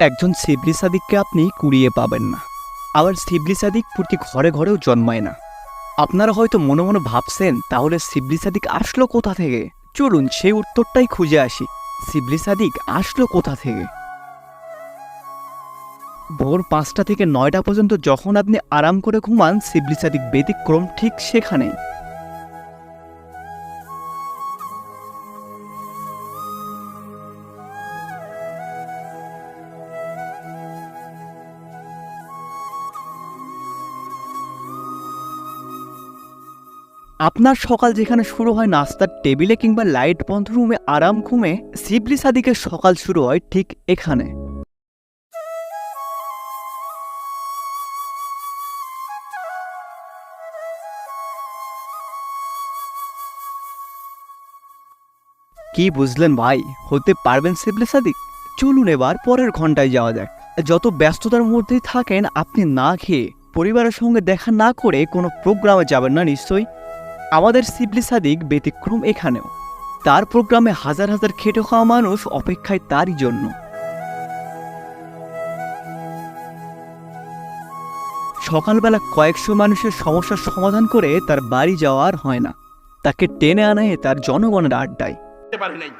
একজন শিবলি সাদিককে আপনি কুড়িয়ে পাবেন না। আবার শিবলি সাদিক প্রতি ঘরে ঘরেও জন্মায় না। আপনারা হয়তো মনে মনে ভাবছেন, তাহলে শিবলি সাদিক আসলো কোথা থেকে? চলুন, সেই উত্তরটাই খুঁজে আসি। শিবলি সাদিক আসলো কোথা থেকে? ভোর পাঁচটা থেকে নয়টা পর্যন্ত যখন আপনি আরাম করে ঘুমান শিবলি সাদিক ব্যতিক্রম ঠিক সেখানেই। আপনার সকাল যেখানে শুরু হয় নাস্তার টেবিলে কিংবা লাইট বন্ধ রুমে, আরাম ঘুমে, শিবলি সাদিকের সকাল শুরু হয় ঠিক এখানে। কি বুঝলেন ভাই, হতে পারবেন শিবলি সাদিক? চলুন এবার পরের ঘন্টায় যাওয়া যাক। যত ব্যস্ততার মধ্যেই থাকেন, আপনি না খেয়ে পরিবারের সঙ্গে দেখা না করে কোনো প্রোগ্রামে যাবেন না নিশ্চয়ই? আমাদের সিবলি সাদিক ব্যতিক্রম এখানেও। তার প্রোগ্রামে হাজার হাজার খেটে খাওয়া মানুষ অপেক্ষায় তারই জন্য। সকালবেলা কয়েকশো মানুষের সমস্যার সমাধান করে তার বাড়ি যাওয়া আর হয় না। তাকে টেনে আনায় তার জনগণের আড্ডায়। নাই।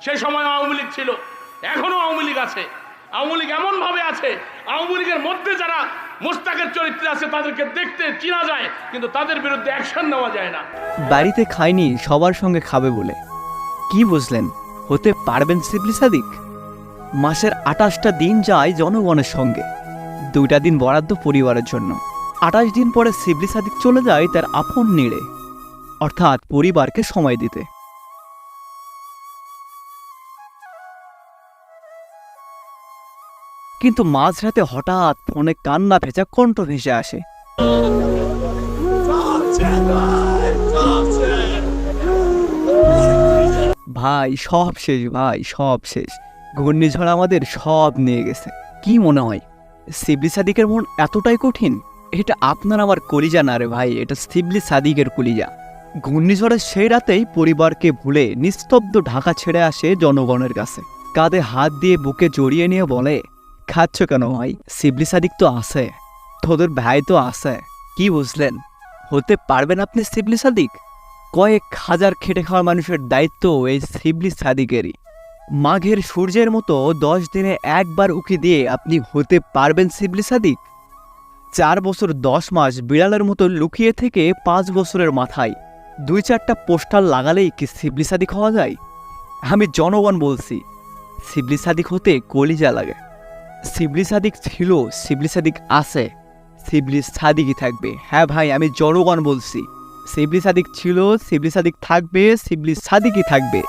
সেই সময় আওয়ামী লীগ ছিল। এখনও আওয়ামী লীগ আছে। আওয়ামী লীগ এমনভাবে আছে, আওয়ামী লীগের মধ্যে যারা মোস্তাকের চরিত্রে আছে, তাদেরকে দেখতে চিনা যায়, কিন্তু তাদের বিরুদ্ধে অ্যাকশন নেওয়া যায় না। বাড়িতে খায়নি, সবার সঙ্গে খাবে বলে। কি বুঝলেন? হতে পারবেন শিবলি সাদিক? মাসের আটাশটা দিন যায় জনগণের সঙ্গে। দুইটা দিন বরাদ্দ পরিবারের জন্য। আটাশ দিন পরে শিবলি সাদিক চলে যায় তার আপন নিড়ে। অর্থাৎ পরিবারকে সময় দিতে। কিন্তু মাঝরাতে হঠাৎ ফোনে কান্না ভেজা কণ্ঠ ভেসে আসে। ভাই, সব শেষ, ভাই, সব শেষ। ঘূর্ণিঝড় আমাদের সব নিয়ে গেছে। কি মনে হয়? শিবলি সাদিকের মন এতটাই কঠিন? এটা আপনার আমার কলিজা না রে ভাই, এটা শিবলি সাদিকের কলিজা। ঘূর্ণিঝড়ের সেই রাতেই পরিবারকে ভুলে নিস্তব্ধ ঢাকা ছেড়ে আসে জনগণের কাছে। কাঁধে হাত দিয়ে বুকে জড়িয়ে নিয়ে বলে খাচ্ছ কেন ভাই? শিবলি সাদিক তো আছে। তোদের ভাই তো আছে। কি বুঝলেন? হতে পারবেন আপনি শিবলি সাদিক? কয়েক হাজার খেটে খাওয়া মানুষের দায়িত্ব এই শিবলি সাদিকেরই। মাঘের সূর্যের মতো দশ দিনে একবার উকি দিয়ে আপনি হতে পারবেন শিবলি সাদিক? চার বছর দশ মাস বিড়ালের মতো লুকিয়ে থেকে পাঁচ বছরের মাথায়। দুই চারটা পোস্টার লাগালেই কি শিবলি সাদিক হওয়া যায়? আমি জনগণ বলছি, শিবলি সাদিক হতে কলিজা লাগে। শিবলি সাদিক ছিল, শিবলি সাদিক আছে। শিবলি সাদিকই থাকবে। হ্যাঁ ভাই, আমি জনগণ বলছি। শিবলি সাদিক ছিল, শিবলি সাদিক থাকবে, শিবলি সাদিকই থাকবে।